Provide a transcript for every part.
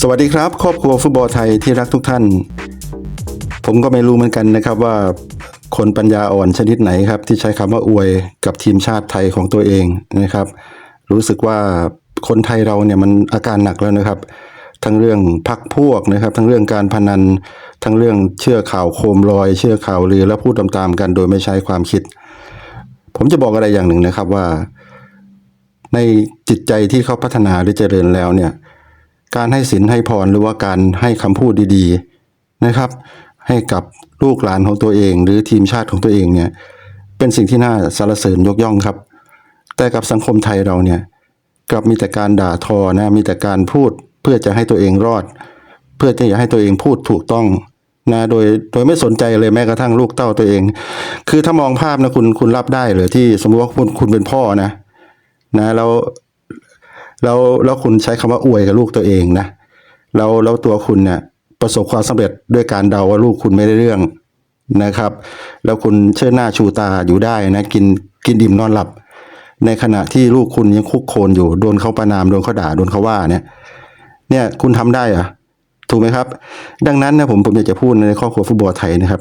สวัสดีครับ ครอบครัวฟุตบอลไทยที่รักทุกท่าน ผมก็ไม่รู้เหมือนกันนะครับว่าคนปัญญาอ่อนชนิดไหนครับ ที่ใช้คำว่าอวยกับทีมชาติไทยของตัวเองนะครับ รู้สึกว่าคนไทยเราเนี่ยมันอาการหนักแล้วนะครับ ทั้งเรื่องพักพวกนะครับ ทั้งเรื่องการพนัน ทั้งเรื่องเชื่อข่าวโคมลอย เชื่อข่าวลือและพูดตามๆกันโดยไม่ใช้ความคิด ผมจะบอกอะไรอย่างหนึ่งนะครับว่า ในจิตใจที่เขาพัฒนาหรือเจริญแล้วเนี่ย การให้ศีลให้พรหรือว่าการให้คำพูดดีๆนะครับ ให้กับลูกหลานของตัวเอง หรือทีมชาติของตัวเองเนี่ยเป็นสิ่งที่น่าสรรเสริญยกย่องครับ แต่กับสังคมไทยเราเนี่ยกลับมีแต่การด่าทอนะมีแต่การพูดเพื่อจะให้ตัวเองรอด เพื่อที่จะให้ตัวเองพูดถูกต้องนะโดยโดยไม่สนใจเลยแม้กระทั่งลูกเต้าตัวเอง คือถ้ามองภาพนะคุณคุณรับได้เหรือที่สมมติว่าคุณคุณเป็นพ่อนะนะแล้ว แล้วแล้วคุณใช้คำว่าอวยกับลูกตัวเองนะแล้วแล้วตัวคุณเนี่ยประสบความสำเร็จด้วยการเดาว่าลูกคุณไม่ได้เรื่องนะครับ แล้วคุณเชิดหน้าชูตาอยู่ได้นะกินกินดิ่มนอนหลับ ในขณะที่ลูกคุณยังคุกโคลนอยู่โดนเขาประนามโดนเขาด่าโดนเขาว่าเนี่ย เนี่ยคุณทำได้อะถูกไหมครับ ดังนั้นนะผมผมอยากจะพูดในครอบครัวฟุตบอลไทยนะครับ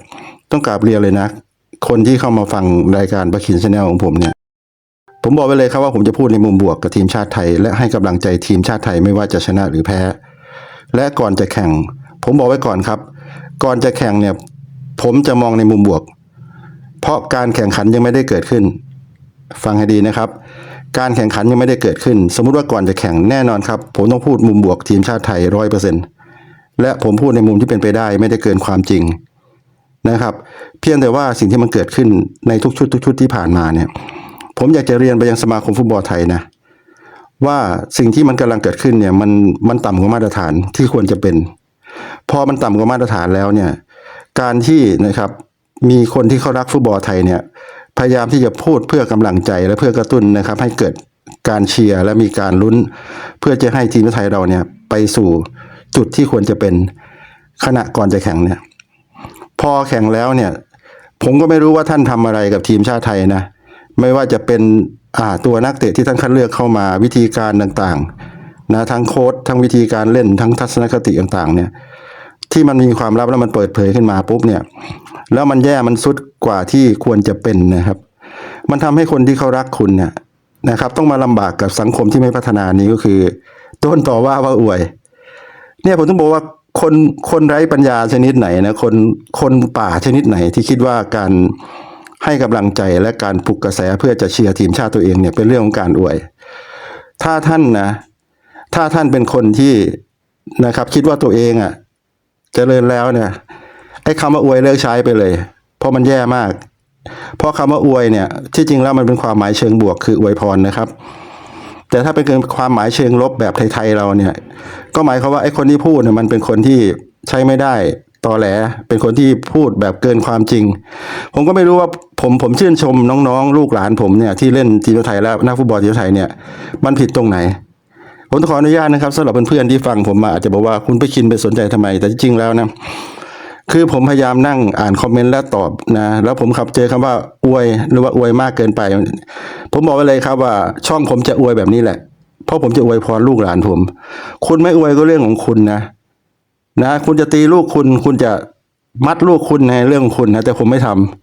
ต้องกราบเรียนเลยนะ คนที่เข้ามาฟังรายการบัคคินชาแนลของผมเนี่ย ผมบอกไว้เลยครับว่าผมจะพูดในมุมบวกกับทีมชาติไทย และให้กำลังใจทีมชาติไทยไม่ว่าจะชนะหรือแพ้ และก่อนจะแข่ง ผมบอกไว้ก่อนครับ ก่อนจะแข่งเนี่ยผมจะมองในมุมบวก เพราะการแข่งขันยังไม่ได้เกิดขึ้น ฟังให้ดีนะครับ การแข่งขันยังไม่ได้เกิดขึ้น สมมุติว่าก่อนจะแข่งแน่นอนครับ ผมต้องพูดมุมบวกทีมชาติไทยร้อยเปอร์เซ็นต์และผมพูดในมุมที่เป็นไปได้ไม่ได้เกินความจริงนะครับ เพียงแต่ว่าสิ่งที่มันเกิดขึ้นในทุกชุดทุกชุดที่ผ่านมาเนี่ย ผมอยากจะเรียนไปยังสมาคมฟุตบอลไทยนะ ว่าสิ่งที่มันกำลังเกิดขึ้นเนี่ยมันมันต่ำกว่ามาตรฐานที่ควรจะเป็น พอมันต่ำกว่ามาตรฐานแล้วเนี่ย การที่นะครับมีคนที่เขารักฟุตบอลไทยเนี่ย พยายามที่จะพูดเพื่อกำลังใจและเพื่อกระตุ้นนะครับ ให้เกิดการเชียร์และมีการลุ้น เพื่อจะให้ทีมชาติไทยเราเนี่ยไปสู่จุดที่ควรจะเป็นขณะก่อนจะแข่งเนี่ย พอแข่งแล้วเนี่ย ผมก็ไม่รู้ว่าท่านทำอะไรกับทีมชาติไทยนะ ไม่ว่าจะเป็นตัวนักเตะที่ท่านคัดเลือกเข้ามาวิธีการต่างๆนะทั้งโค้ดทั้งวิธีการเล่นทั้งทัศนคติต่างๆ เนี่ย ที่มันมีความลับแล้วมันเปิดเผยขึ้นมาปุ๊บเนี่ย แล้วมันแย่มันสุดกว่าที่ควรจะเป็นนะครับ มันทำให้คนที่เขารักคุณเนี่ยนะครับ ต้องมาลำบากกับสังคมที่ไม่พัฒนานี้ก็คือโดนต่อว่าว่าอวย เนี่ยผมต้องบอกว่าคนคนไร้ปัญญาชนิดไหนนะคนคนป่าชนิดไหนที่คิดว่าการ ให้กำลังใจและการปลุกกระแสเพื่อจะเชียร์ทีมชาติตัวเองเนี่ยเป็นเรื่องของการอวย ถ้าท่านนะ ถ้าท่านเป็นคนที่นะครับ คิดว่าตัวเองอะ่ะเจริญแล้วเนี่ยไอ้คำว่าอวยเลิกใช้ไปเลย เพราะมันแย่มาก เพราะคำว่าอวยเนี่ย ที่จริงแล้วมันเป็นความหมายเชิงบวกคืออวยพรนะครับ แต่ถ้าเป็นความหมายเชิงลบแบบไทยๆเราเนี่ย ก็หมายความว่าไอ้คนที่พูดเนี่ยมันเป็นคนที่ใช้ไม่ได้ตอแหลเป็นคนที่พูดแบบเกินความจริง ผมก็ไม่รู้ว่า ผมผมชื่นชมน้องๆ ลูกหลานผมเนี่ยที่เล่นทีมไทยแล้วนักฟุตบอลทีมไทยเนี่ยมันผิดตรงไหน ผมต้องขออนุญาตนะครับสำหรับเพื่อนๆที่ฟังผมมาอาจจะบอกว่าคุณไปคินไปสนใจทำไม แต่จริงๆแล้วนะคือผมพยายามนั่งอ่านคอมเมนต์และตอบนะแล้วผมขับเจอคำว่าอวยหรือว่าอวยมากเกินไป ผมบอกไว้เลยครับว่าช่องผมจะอวยแบบนี้แหละ เพราะผมจะอวยพรลูกหลานผม คุณไม่อวยก็เรื่องของคุณนะ นะ คุณจะตีลูกคุณ คุณจะมัดลูกคุณในเรื่องของคุณนะแต่ผมไม่ทำ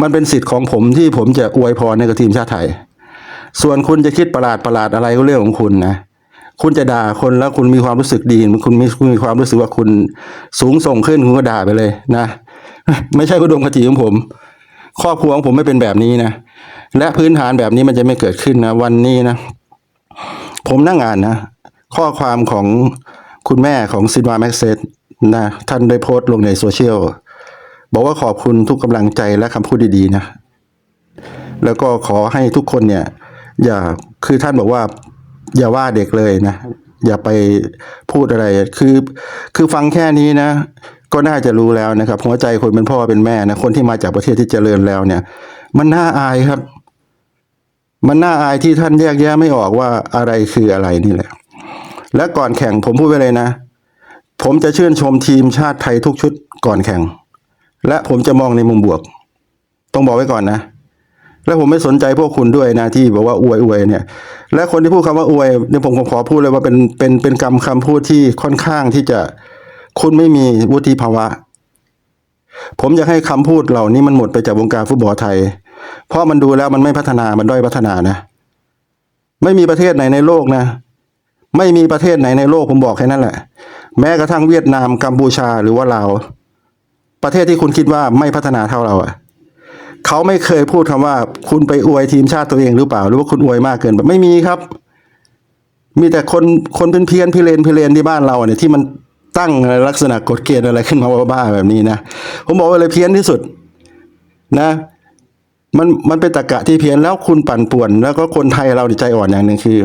มันเป็นสิทธิ์ของผมที่ผมจะอวยพรในกับทีมชาติไทย ส่วนคุณจะคิดประหลาดประหลาดอะไรก็เรื่องของคุณนะคุณจะด่าคนแล้วคุณมีความรู้สึกดี คุณมีคุณมีความรู้สึกว่าคุณสูงส่งขึ้นคุณก็ด่าไปเลยนะ ไม่ใช่อุดมคติของผม ครอบครัวของผมไม่เป็นแบบนี้นะและพื้นฐานแบบนี้มันจะไม่เกิดขึ้นนะวันนี้นะ ผมนั่งอ่านนะข้อความของคุณแม่ของซินวาแม็กเซตนะท่านได้โพสต์ลงในโซเชียล บอกว่าขอบคุณทุกกำลังใจและคำพูดดีๆนะ แล้วก็ขอให้ทุกคนเนี่ย อย่าคือท่านบอกว่า อย่าว่าเด็กเลยนะ อย่าไปพูดอะไร คือ คือฟังแค่นี้นะ ก็น่าจะรู้แล้วนะครับหัวใจคนเป็นพ่อเป็นแม่นะคนที่มาจากประเทศที่เจริญแล้วเนี่ย มันน่าอายครับ มันน่าอายที่ท่านแยกแยะไม่ออกว่าอะไรคืออะไรนี่แหละ และก่อนแข่งผมพูดไปเลยนะ ผมจะชื่นชมทีมชาติไทยทุกชุดก่อนแข่ง และผมจะมองในมุมบวก ต้องบอกไว้ก่อนนะ และผมไม่สนใจพวกคุณด้วยนะที่บอกว่าอวยอวยเนี่ย และคนที่พูดคำว่าอวยเนี่ยผมขอพูดเลยว่าเป็นเป็นเป็นคำคำพูดที่ค่อนข้างที่จะคุณไม่มีวุฒิภาวะ ผมอยากให้คำพูดเหล่านี้มันหมดไปจากวงการฟุตบอลไทย เพราะมันดูแล้วมันไม่พัฒนามันด้อยพัฒนานะ ไม่มีประเทศไหนในโลกนะ ไม่มีประเทศไหนในโลกผมบอกแค่นั้นแหละ แม้กระทั่งเวียดนามกัมพูชาหรือว่าลาว ประเทศที่คุณคิดว่าไม่พัฒนาเท่าเราอะเขาไม่เคยพูดคำว่า คุณไปอวยทีมชาติตัวเองหรือเปล่า หรือว่าคุณอวยมากเกินไปไม่มีครับ มีแต่คนคนเป็นเพี้ยนพิเรนพิเรนที่บ้านเราเนี่ยที่มันตั้งลักษณะกฎเกณฑ์อะไรขึ้นมาบ้าๆแบบนี้นะผมบอกว่าเลยเพี้ยนที่สุดนะมันมันเป็นตะกะที่เพี้ยนแล้วคุณปั่นป่วน แล้วก็คนไทยเราใจอ่อนอย่างหนึ่งคือ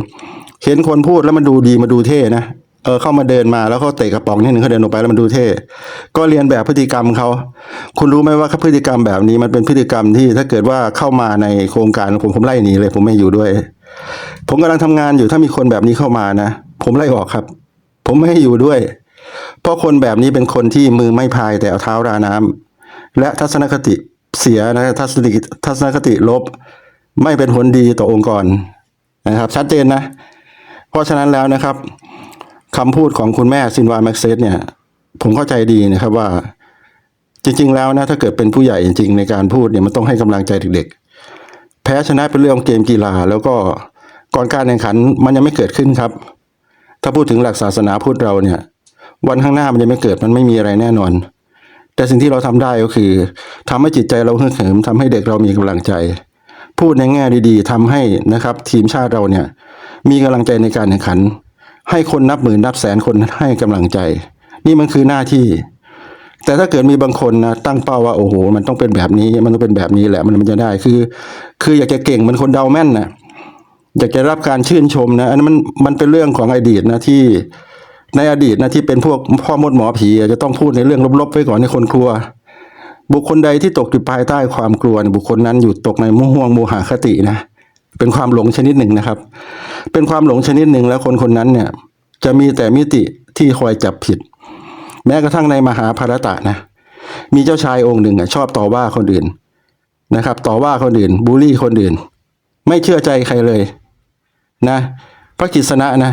เห็นคนพูดแล้วมันดูดีมาดูเท่นะ เออเข้ามาเดินมาแล้วเขาเตะกระป๋องนิดนึงเขาเดินออกไปแล้วมันดูเท่ ก็เรียนแบบพฤติกรรมเขาคุณรู้ไหมว่าพฤติกรรมแบบนี้มันเป็นพฤติกรรมที่ถ้าเกิดว่าเข้ามาในโครงการผมผมไล่หนีเลย ผมไม่อยู่ด้วย ผมกำลังทำงานอยู่ถ้ามีคนแบบนี้เข้ามานะ ผมไล่ออกครับ ผมไม่ให้อยู่ด้วย เพราะคนแบบนี้เป็นคนที่มือไม่พายแต่เอาเท้าราน้ำและทัศนคติเสียนะทัศนคติทัศนคติลบ ไม่เป็นผลดีต่อองค์กรนะครับ ชัดเจนนะ เพราะฉะนั้นแล้วนะครับ คำพูดของคุณแม่ซินวาแม็กเซสเนี่ย ผมเข้าใจดีนะครับว่า จริง ๆ แล้วนะถ้าเกิดเป็นผู้ใหญ่จริง ๆ ในการพูดเนี่ยมันต้องให้กำลังใจเด็ก ๆ แพ้ชนะเป็นเรื่องของเกมกีฬา แล้วก็ก่อนการแข่งขันมันยังไม่เกิดขึ้นครับ ถ้าพูดถึงหลักศาสนาพุทธเราเนี่ย วันข้างหน้ามันยังไม่เกิดมันไม่มีอะไรแน่นอน แต่สิ่งที่เราทำได้ก็คือทำให้จิตใจเราฮึกเหิมทำให้เด็กเรามีกำลังใจ พูดในแง่ดี ๆทำให้นะครับ ทีมชาติเราเนี่ย มีกำลังใจในการแข่งขัน ให้คนนับหมื่นนับแสนคนให้กำลังใจ นี่มันคือหน้าที่ แต่ถ้าเกิดมีบางคนนะตั้งเป้าว่าโอ้โห มันต้องเป็นแบบนี้ มันต้องเป็นแบบนี้แหละมันมันจะได้คือ คืออยากจะเก่งเหมันคนเดาแม่นนะอยากจะรับการชื่นชมนะอันนั้นมันมันเป็นเรื่องของอดีตนะที่ในอดีตนะที่เป็นพวกพ่อมดหมอผีจะต้องพูดในเรื่องลบๆไว้ก่อนให้คนกลัว บุคคลใดที่ตกอยู่ภายใต้ความกลัวบุคคลนั้นอยู่ตกในมุ่ห่วงโมหะคตินะเเป็นความหลงชนิดหนึ่งนะครับ เป็นความหลงชนิดหนึ่งแล้วคนคนนั้นเนี่ย จะมีแต่มิติที่คอยจับผิด แม้กระทั่งในมหาภารตะนะ มีเจ้าชายองค์หนึ่งอะชอบต่อว่าคนอื่นนะครับ ต่อว่าคนอื่นบูลลี่คนอื่น ไม่เชื่อใจใครเลยนะ พระกิษณะนะ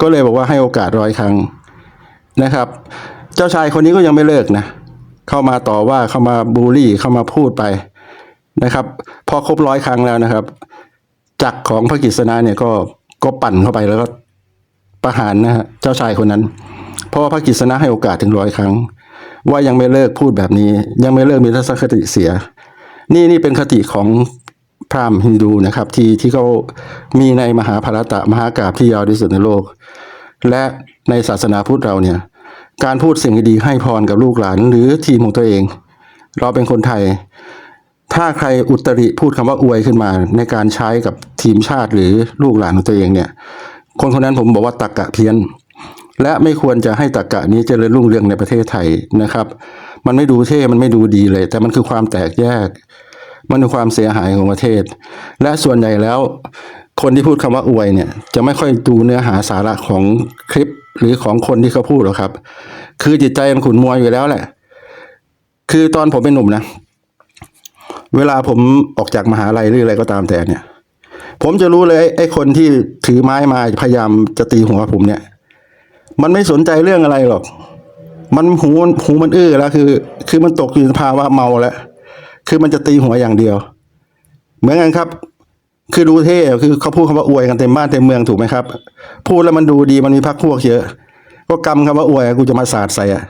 ก็เลยบอกว่าให้โอกาสร้อยครั้งนะครับ เจ้าชายคนนี้ก็ยังไม่เลิกนะ เข้ามาต่อว่าเข้ามาบูลลี่เข้ามาพูดไปนะครับ พอครบร้อยครั้งแล้วนะครับ จักรของพระกิษณะเนี่ยก็ก็ปั่นเข้าไปแล้วก็ประหารนะฮะเจ้าชายคนนั้นเพราะว่าพระกิษณะให้โอกาสถึงร้อยครั้ง ว่ายังไม่เลิกพูดแบบนี้ ยังไม่เลิกมีทัศนคติเสีย นี่นี่เป็นคติของพราหมณ์ฮินดูนะครับที่ที่เขามีในมหาภารตะมหากาพย์ที่ยาวที่สุดในโลก และในศาสนาพุทธเราเนี่ยการพูดสิ่งดีให้พรกับลูกหลานหรือทีมของตัวเอง เราเป็นคนไทย ถ้าใครอุตริพูดคำว่าอวยขึ้นมาในการใช้กับทีมชาติหรือลูกหลานของตัวเองเนี่ย คนคนนั้นผมบอกว่าตักกะเพี้ยน และไม่ควรจะให้ตักกะนี้เจริญรุ่งเรืองในประเทศไทยนะครับ มันไม่ดูเท่มันไม่ดูดีเลย แต่มันคือความแตกแยก มันคือความเสียหายของประเทศ และส่วนใหญ่แล้วคนที่พูดคำว่าอวยเนี่ย จะไม่ค่อยดูเนื้อหาสาระของคลิปหรือของคนที่เขาพูดหรอกครับ คือจิตใจมันขุนมัวอยู่แล้วแหละ คือตอนผมเป็นหนุ่มนะ เวลาผมออกจากมหาลัยหรืออะไรก็ตามแต่เนี่ย ผมจะรู้เลยไอ้คนที่ถือไม้มาพยายามจะตีหัวผมเนี่ย มันไม่สนใจเรื่องอะไรหรอก มันหูหูมันอื้อแล้วคือ คือมันตกอยู่ในภาวะเมาแล้วคือมันจะตีหัวอย่างเดียว เหมือนกันครับ คือดูเท่คือเขาพูดคำว่าอวยกันเต็มบ้านเต็มเมืองถูกไหมครับ พูดแล้วมันดูดีมันมีพักพวกเยอะ ก็กำคำว่าอวยกูจะมาสาดใส่อะ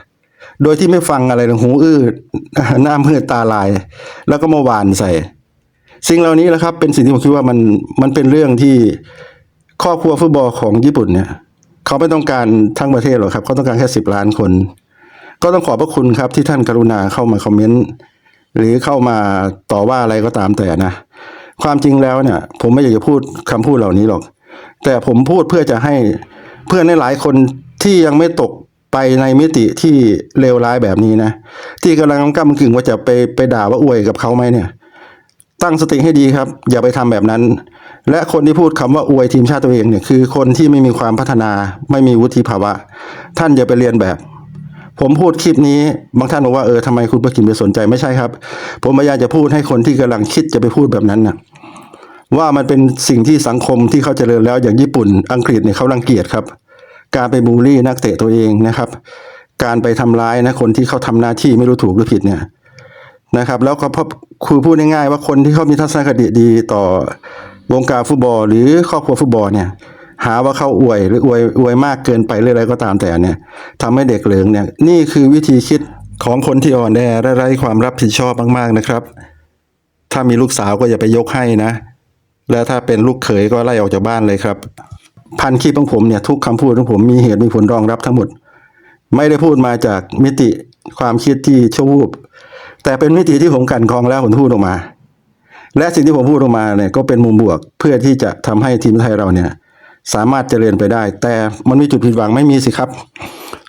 โดยที่ไม่ฟังอะไรเลยหูอื้อหน้ามืดตาลาย แล้วก็มาหวานใส่ สิ่งเหล่านี้แหละครับ เป็นสิ่งที่ผมคิดว่ามันมันเป็นเรื่องที่ครอบครัวฟุตบอลของญี่ปุ่นเนี่ยเขาไม่ต้องการทั้งประเทศหรอกครับเขาต้องการแค่สิบล้านคน ก็ต้องขอบพระคุณครับที่ท่านกรุณาเข้ามาคอมเมนต์หรือเข้ามาต่อว่าอะไรก็ตามแต่นะ ความจริงแล้วเนี่ย ผมไม่อยากจะพูดคำพูดเหล่านี้หรอก แต่ผมพูดเพื่อจะให้เพื่อนในหลายคนที่ยังไม่ตก ไปในมิติที่เลวร้ายแบบนี้นะ ที่กำลังก้ากึ่งว่าจะไปไปด่าว่าอวยกับเขาไหมเนี่ย ตั้งสติให้ดีครับ อย่าไปทำแบบนั้น และคนที่พูดคำว่าอวยทีมชาติตัวเองเนี่ยคือคนที่ไม่มีความพัฒนาไม่มีวุฒิภาวะ ท่านอย่าไปเรียนแบบผมพูดคลิปนี้บางท่านบอกว่าเออทำไมคุณประกิมไปสนใจไม่ใช่ครับ ผมพยายามจะพูดให้คนที่กำลังคิดจะไปพูดแบบนั้นนะว่ามันเป็นสิ่งที่สังคมที่เขาเจริญแล้วอย่างญี่ปุ่นอังกฤษเนี่ยเขารังเกียจครับ การไปบูลลี่นักเตะตัวเองนะครับ การไปทำร้ายนะคนที่เขาทำหน้าที่ไม่รู้ถูกหรือผิดเนี่ยนะครับ แล้วก็พบคือพูดง่ายๆว่าคนที่เขามีทัศนคติดีต่อวงการฟุตบอล หรือครอบครัวฟุตบอลเนี่ย หาว่าเขาอวยหรืออวยอวยมากเกินไปหรืออะไรก็ตามแต่เนี่ยทำให้เด็กเหลืองเนี่ยนี่คือวิธีคิดของคนที่อ่อนแอและไร้ความรับผิดชอบมากๆนะครับ ถ้ามีลูกสาวก็อย่าไปยกให้นะ แล้วถ้าเป็นลูกเขยก็ไล่ออกจากบ้านเลยครับ พันคลิปของผมเนี่ยทุกคำพูดของผมมีเหตุมีผลรองรับทั้งหมด ไม่ได้พูดมาจากมิติความคิดที่ชั่ววูบแต่เป็นมิติที่ผมกันกองแล้วผมพูดออกมา และสิ่งที่ผมพูดออกมาเนี่ยก็เป็นมุมบวกเพื่อที่จะทำให้ทีมไทยเราเนี่ยสามารถเจริญไปได้ แต่มันมีจุดผิดหวังไม่มีสิครับ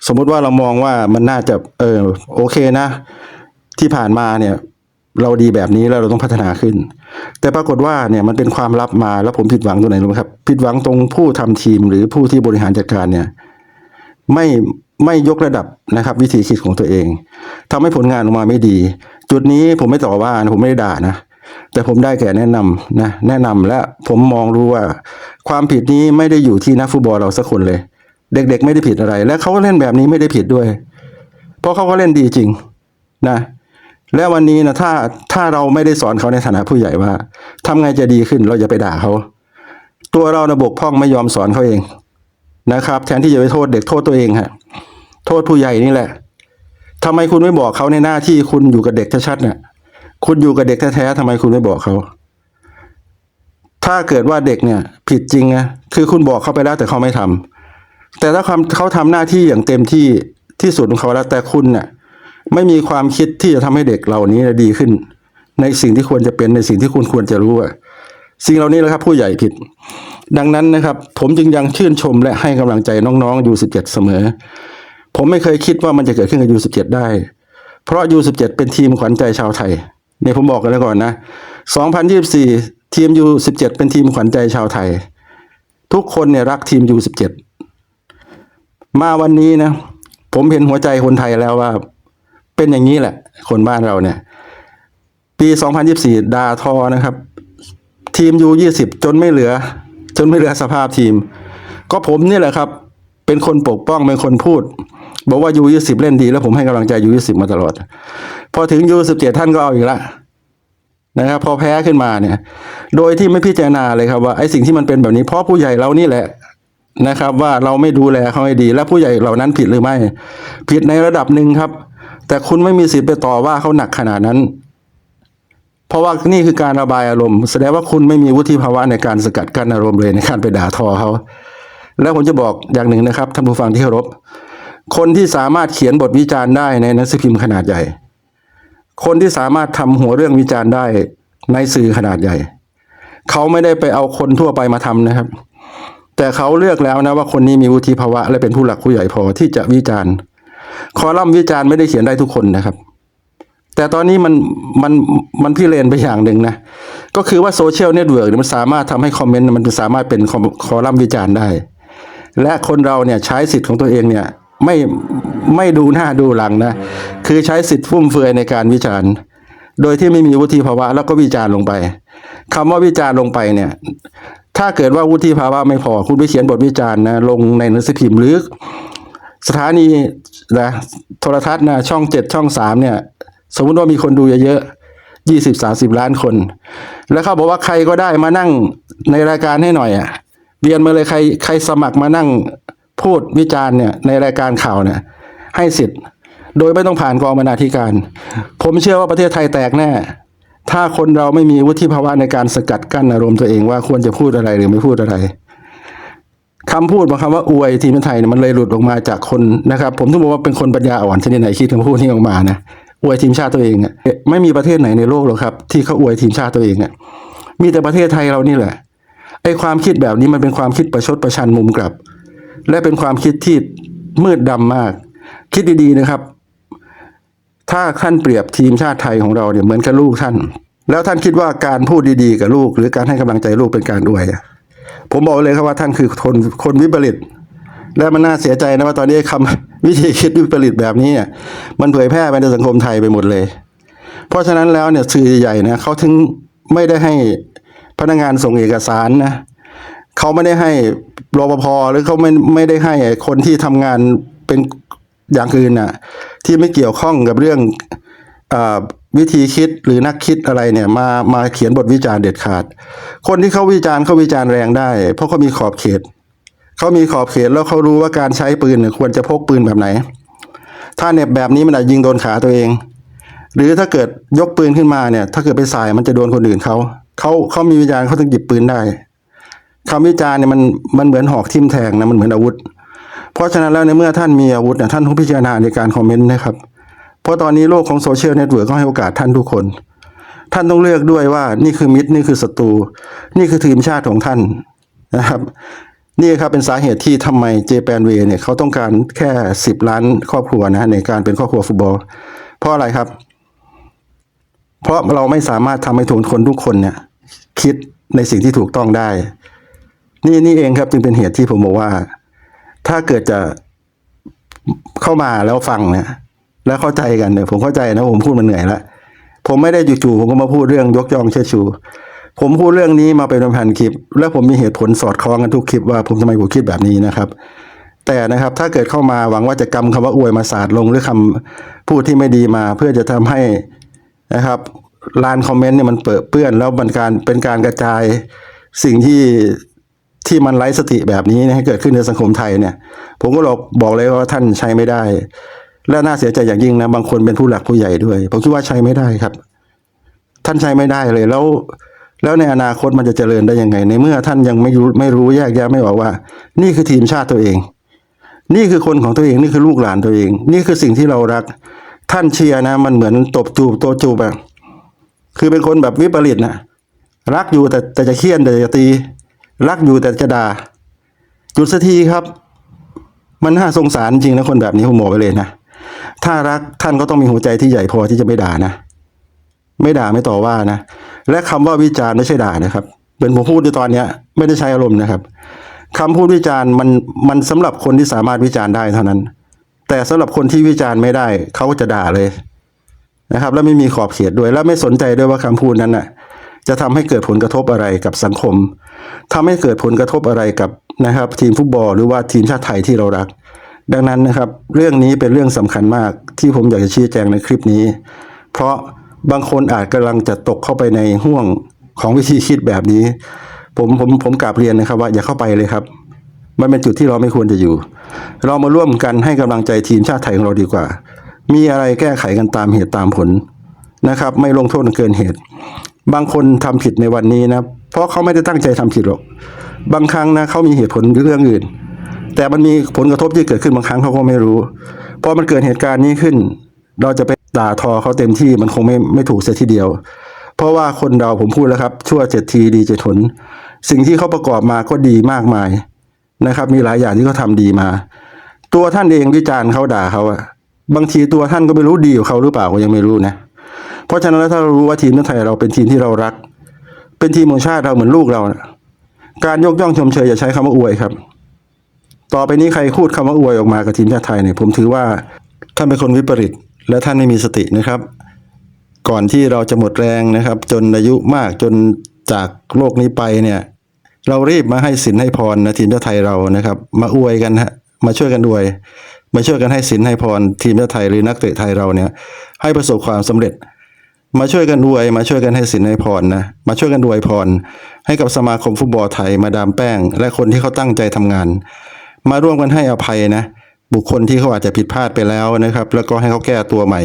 สมมุติว่าเรามองว่ามันน่าจะเออโอเคนะ ที่ผ่านมาเนี่ย เราดีแบบนี้แล้วเราต้องพัฒนาขึ้น แต่ปรากฏว่าเนี่ยมันเป็นความลับมาแล้วผมผิดหวังตรงไหนรู้ไหมครับผิดหวังตรงผู้ทำทีมหรือผู้ที่บริหารจัดการเนี่ยไม่ไม่ยกระดับนะครับ วิธีคิดของตัวเองทำให้ผลงานออกมาไม่ดี จุดนี้ผมไม่ต่อว่านะผมไม่ได้ด่านะ แต่ผมได้แก่แนะนำนะแนะนำและผมมองรู้ว่า ความผิดนี้ไม่ได้อยู่ที่นักฟุตบอลเราสักคนเลย เด็กๆ ไม่ได้ผิดอะไร และเขาก็เล่นแบบนี้ไม่ได้ผิดด้วย เพราะเขาก็เล่นดีจริงนะ และวันนี้นะถ้าถ้าเราไม่ได้สอนเขาในฐานะผู้ใหญ่ว่าทำไงจะดีขึ้นเราอย่าไปด่าเขา ตัวเรานะบกพร่องไม่ยอมสอนเขาเองนะครับ แทนที่จะไปโทษเด็กโทษตัวเองฮะโทษผู้ใหญ่นี่แหละทำไมคุณไม่บอกเขาในหน้าที่คุณอยู่กับเด็กชัดๆเนี่ยคุณอยู่กับเด็กแท้ๆทำไมคุณไม่บอกเขา ถ้าเกิดว่าเด็กเนี่ย ผิดจริงนะคือคุณบอกเขาไปแล้วแต่เขาไม่ทำแต่ถ้าคำเขาทำหน้าที่อย่างเต็มที่ที่สุดของเขาแล้วแต่คุณเนี่ย ไม่มีความคิดที่จะทำให้เด็กเหล่านี้ดีขึ้น ในสิ่งที่ควรจะเป็นในสิ่งที่คุณควรจะรู้อะสิ่งเหล่านี้แหละครับ ผู้ใหญ่ผิด ดังนั้นนะครับ ผมจึงยังชื่นชมและให้กำลังใจน้องๆยูสิบเจ็ดเสมอ ผมไม่เคยคิดว่ามันจะเกิดขึ้นกับยูสิบเจ็ดได้ เพราะยูสิบเจ็ดเป็นทีมขวัญใจชาวไทยเนี่ยผมบอกกันแล้วก่อนนะสองพันยี่สิบสี่ทีมยูสิบเจ็ดเป็นทีมขวัญใจชาวไทย ทุกคนเนี่ยรักทีมยูสิบเจ็ดมาวันนี้นะ ผมเห็นหัวใจคนไทยแล้วว่า เป็นอย่างนี้แหละ คนบ้านเราเนี่ย ปี 2024 ดาทอนะครับ ทีมยู20 จนไม่เหลือ จนไม่เหลือสภาพทีม ก็ผมนี่แหละครับ เป็นคนปกป้องเป็นคนพูด บอกว่ายู20 เล่นดีแล้วผมให้กำลังใจยู20 มาตลอด พอถึงยู17 ท่านก็เอาอีกละนะครับพอแพ้ขึ้นมาเนี่ย โดยที่ไม่พิจารณาเลยครับว่าไอ้สิ่งที่มันเป็นแบบนี้เพราะผู้ใหญ่เรานี่แหละนะครับ ว่าเราไม่ดูแลเขาให้ดี และผู้ใหญ่เหล่านั้นผิดหรือไม่ ผิดในระดับหนึ่งครับ แต่คุณไม่มีสิทธิ์ไปต่อว่าเขาหนักขนาดนั้น เพราะว่านี่คือการระบายอารมณ์ แสดงว่าคุณไม่มีวุฒิภาวะในการสกัดกั้นอารมณ์เลยในการไปด่าทอเขาแล้วผมจะบอกอย่างหนึ่งนะครับท่านผู้ฟังที่เคารพคนที่สามารถเขียนบทวิจารณ์ได้ในหนังสือพิมพ์ขนาดใหญ่ คนที่สามารถทำหัวเรื่องวิจารณ์ได้ในสื่อขนาดใหญ่ เขาไม่ได้ไปเอาคนทั่วไปมาทำนะครับ แต่เขาเลือกแล้วนะว่าคนนี้มีวุฒิภาวะ และเป็นผู้หลักผู้ใหญ่พอที่จะวิจารณ์ คอลัมน์วิจารณ์ไม่ได้เขียนได้ทุกคนนะครับ แต่ตอนนี้มันมันมันพิเรนไปอย่างหนึ่งนะ ก็คือว่าโซเชียลเน็ตเวิร์กมันสามารถทำให้คอมเมนต์มันสามารถเป็นคอมคอลัมน์วิจารณ์ได้ และคนเราเนี่ยใช้สิทธิ์ของตัวเองเนี่ยไม่ไม่ดูหน้าดูหลังนะ คือใช้สิทธิ์ฟุ่มเฟือยในการวิจารณ์ โดยที่ไม่มีวุฒิภาวะแล้วก็วิจารณ์ลงไปคำว่าวิจารณ์ลงไปเนี่ย ถ้าเกิดว่าวุฒิภาวะไม่พอคุณไปเขียนบทวิจารณ์นะลงในหนังสือพิมพ์หรือ สถานีนะโทรทัศน์นะช่องเจ็ดช่องสามเนี่ย สมมติว่ามีคนดูเยอะๆยี่สิบสาสิบล้านคน แล้วเขาบอกว่าใครก็ได้มานั่งในรายการให้หน่อยอะเรียนมาเลยใครใครสมัครมานั่งพูดวิจารณ์เนี่ยในรายการข่าวเนี่ยให้สิทธิ์ โดยไม่ต้องผ่านกองบรรณาธิการ ผมเชื่อว่าประเทศไทยแตกแน่ ถ้าคนเราไม่มีวุฒิภาวะในการสกัดกั้นอารมณ์ตัวเองว่าควรจะพูดอะไรหรือไม่พูดอะไร คำพูดบางคำว่าอวยทีมไทยเนี่ยมันเลยหลุดออกมาจากคนนะครับ ผมต้องบอกว่าเป็นคนปัญญาอ่อนชนิดไหนคิดคำพูดนี้ออกมานะอวยทีมชาติตัวเองอะไม่มีประเทศไหนในโลกหรอกครับ ที่เขาอวยทีมชาติตัวเองอะมีแต่ประเทศไทยเรานี่แหละไอ้ความคิดแบบนี้มันเป็นความคิดประชดประชันมุมกลับ และเป็นความคิดที่มืดดำมาก คิดดีๆนะครับ ถ้าท่านเปรียบทีมชาติไทยของเราเนี่ยเหมือนกับลูกท่าน แล้วท่านคิดว่าการพูดดีๆกับลูก หรือการให้กำลังใจลูกเป็นการอวยอะ ผมบอกเลยครับว่าท่านคือคนคนวิปริตและมันน่าเสียใจนะว่าตอนนี้คำวิธีคิดวิปริตแบบนี้เนี่ยมันเผยแพร่ไปในสังคมไทยไปหมดเลย เพราะฉะนั้นแล้วเนี่ยสื่อใหญ่เนี่ยเขาถึงไม่ได้ให้พนักงานส่งเอกสารนะเขาไม่ได้ให้รปภหรือเขาไม่ไม่ได้ให้คนที่ทำงานเป็นอย่างอื่นน่ะ ที่ไม่เกี่ยวข้องกับเรื่อง วิธีคิดหรือนักคิดอะไรเนี่ยมามาเขียนบทวิจารณ์เด็ดขาด คนที่เขาวิจารณ์เขาวิจารณ์แรงได้ เพราะเขามีขอบเขตเขามีขอบเขตแล้วเขารู้ว่าการใช้ปืนควรจะพกปืนแบบไหน ถ้าเน็บแบบนี้มันอาจยิงโดนขาตัวเอง หรือถ้าเกิดยกปืนขึ้นมาเนี่ย ถ้าเกิดไปสายมันจะโดนคนอื่นเขาเขาเขามีวิจารณ์เขาถึงหยิบปืนได้คำวิจารณ์เนี่ยมันมันเหมือนหอกทิ่มแทงนะมันเหมือนอาวุธ เพราะฉะนั้นแล้วในเมื่อท่านมีอาวุธเนี่ยท่านต้องพิจารณาในการคอมเมนต์นะครับ เพราะตอนนี้โลกของโซเชียลเน็ตเวิร์กก็ให้โอกาสท่านทุกคน ท่านต้องเลือกด้วยว่านี่คือมิตรนี่คือศัตรู นี่คือทีมชาติของท่านนะครับนี่ครับเป็นสาเหตุที่ทำไมเจแปนเวเนี่ยเขาต้องการแค่ 10 ล้านครอบครัวนะในการเป็นครอบครัวฟุตบอล เพราะอะไรครับ เพราะเราไม่สามารถทำให้ทุกคนทุกคนเนี่ย คิดในสิ่งที่ถูกต้องได้ นี่นี่เองครับจึงเป็นเหตุที่ผมบอกว่า ถ้าเกิดจะเข้ามาแล้วฟังเนี่ย แล้วเข้าใจกันเนี่ยผมเข้าใจนะผมพูดมันเหนื่อยแล้วผมไม่ได้จู่ๆผมก็มาพูดเรื่องยกย่องเชิดชู ผมพูดเรื่องนี้มาเป็นพันคลิป แล้วผมมีเหตุผลสอดคล้องกันทุกคลิปว่าผมทำไมผมคิดแบบนี้นะครับ แต่นะครับถ้าเกิดเข้ามาหวังว่าจะกำคำว่าอวยมาสาดลงหรือคำพูดที่ไม่ดีมา เพื่อจะทำให้นะครับลานคอมเมนต์เนี่ยมันเปิดเปื้อนแล้วมันการเป็นการกระจายสิ่งที่ที่มันไร้สติแบบนี้นะให้เกิดขึ้นในสังคมไทยเนี่ย ผมก็บอกเลยว่าท่านใช้ไม่ได้ และน่าเสียใจอย่างยิ่งนะ บางคนเป็นผู้หลักผู้ใหญ่ด้วย ผมคิดว่าใช้ไม่ได้ครับ ท่านใช้ไม่ได้เลยแล้ว แล้วในอนาคตมันจะเจริญได้ยังไง ในเมื่อท่านยังไม่รู้ไม่รู้แยกแยะไม่ออกว่า นี่คือทีมชาติตัวเอง นี่คือคนของตัวเอง นี่คือลูกหลานตัวเอง นี่คือสิ่งที่เรารัก ท่านเชียร์นะ มันเหมือนตบจูบตัวจูบแบบคือเป็นคนแบบวิปริตนะรักอยู่แต่แต่จะเคี่ยนแต่จะตี รักอยู่แต่จะด่าจุดสักทีครับ มันน่าสงสารจริงนะคนแบบนี้ผมบอกไปเลยนะ ถ้ารักท่านก็ต้องมีหัวใจที่ใหญ่พอที่จะไม่ด่านะ ไม่ด่าไม่ต่อว่านะ และคำว่าวิจารณ์ไม่ใช่ด่านะครับเป็นผมพูดในตอนเนี้ย ไม่ได้ใช้อารมณ์นะครับคำพูดวิจารณ์มันมันสำหรับคนที่สามารถวิจารณ์ได้เท่านั้น แต่สำหรับคนที่วิจารณ์ไม่ได้ เขาก็จะด่าเลยนะครับ แล้วไม่มีขอบเขตด้วย แล้วไม่สนใจด้วยว่าคำพูดนั้นน่ะ จะทำให้เกิดผลกระทบอะไรกับสังคมทำให้เกิดผลกระทบอะไรกับนะครับ ทีมฟุตบอลหรือว่าทีมชาติไทยที่เรารัก ดังนั้นนะครับ เรื่องนี้เป็นเรื่องสำคัญมากที่ผมอยากจะชี้แจงในคลิปนี้ เพราะบางคนอาจกำลังจะตกเข้าไปในห่วงของวิธีคิดแบบนี้ ผมผมผมกราบเรียนนะครับว่าอย่าเข้าไปเลยครับ มันเป็นจุดที่เราไม่ควรจะอยู่ เรามาร่วมกันให้กำลังใจทีมชาติไทยของเราดีกว่า มีอะไรแก้ไขกันตามเหตุตามผลนะครับ ไม่ลงโทษเกินเหตุ บางคนทำผิดในวันนี้นะเพราะเขาไม่ได้ตั้งใจทำผิดหรอก บางครั้งนะเขามีเหตุผลเรื่องอื่น แต่มันมีผลกระทบที่เกิดขึ้นบางครั้งเขาก็ไม่รู้พอมันเกิดเหตุการณ์นี้ขึ้น เราจะไปด่าทอเขาเต็มที่มันคงไม่ไม่ถูกเสียทีเดียว เพราะว่าคนเราผมพูดแล้วครับ ชั่วเจ็ดทีดีเจ็ดหนสิ่งที่เขาประกอบมาก็ดีมากมายนะครับ มีหลายอย่างที่เขาทาดีมา ตัวท่านเองวิจารณ์เขาด่าเขาอะบางทีตัวท่านก็ไม่รู้ดีกว่าเขาหรือเปล่าก็ยังไม่รู้นะเพราะฉะนั้นแล้วถ้าเรารู้ว่าทีมไทยเราเป็นทีมที่เรารัก เป็นทีมของชาติเราเหมือนลูกเรานะการยกย่องชมเชยอย่าใช้คำว่าอวยครับ ต่อไปนี้ใครพูดคำว่าอวยออกมากับทีมชาติไทยเนี่ยผมถือว่าท่านเป็นคนวิปริต และท่านไม่มีสตินะครับ ก่อนที่เราจะหมดแรงนะครับ จนอายุมากจนจากโลกนี้ไปเนี่ยเรารีบมาให้สินให้พรนะทีมชาติไทยเรานะครับ มาอวยกันฮะมาช่วยกันอวย มาช่วยกันให้สินให้พรทีมชาติไทยหรือนักเตะไทยเราเนี่ย ให้ประสบความสำเร็จ มาช่วยกันอวย มาช่วยกันให้สินให้พรนะมาช่วยกันอวยพร ให้กับสมาคมฟุตบอลไทยมาดามแป้ง และคนที่เขาตั้งใจทำงาน มาร่วมกันให้อภัยนะ บุคคลที่เขาอาจจะผิดพลาดไปแล้วนะครับ แล้วก็ให้เขาแก้ตัวใหม่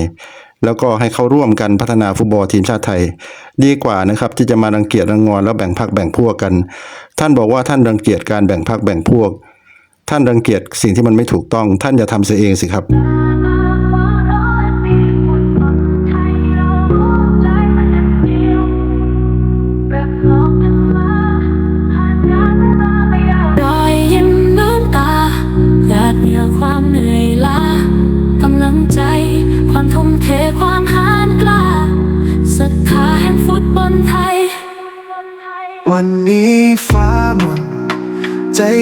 แล้วก็ให้เขาร่วมกันพัฒนาฟุตบอลทีมชาติไทย ดีกว่านะครับ ที่จะมารังเกียจรังงอนแล้วแบ่งพักแบ่งพวกกัน ท่านบอกว่าท่านรังเกียจการแบ่งพักแบ่งพวก ท่านรังเกียจสิ่งที่มันไม่ถูกต้อง ท่านอย่าทำเสียเองสิครับ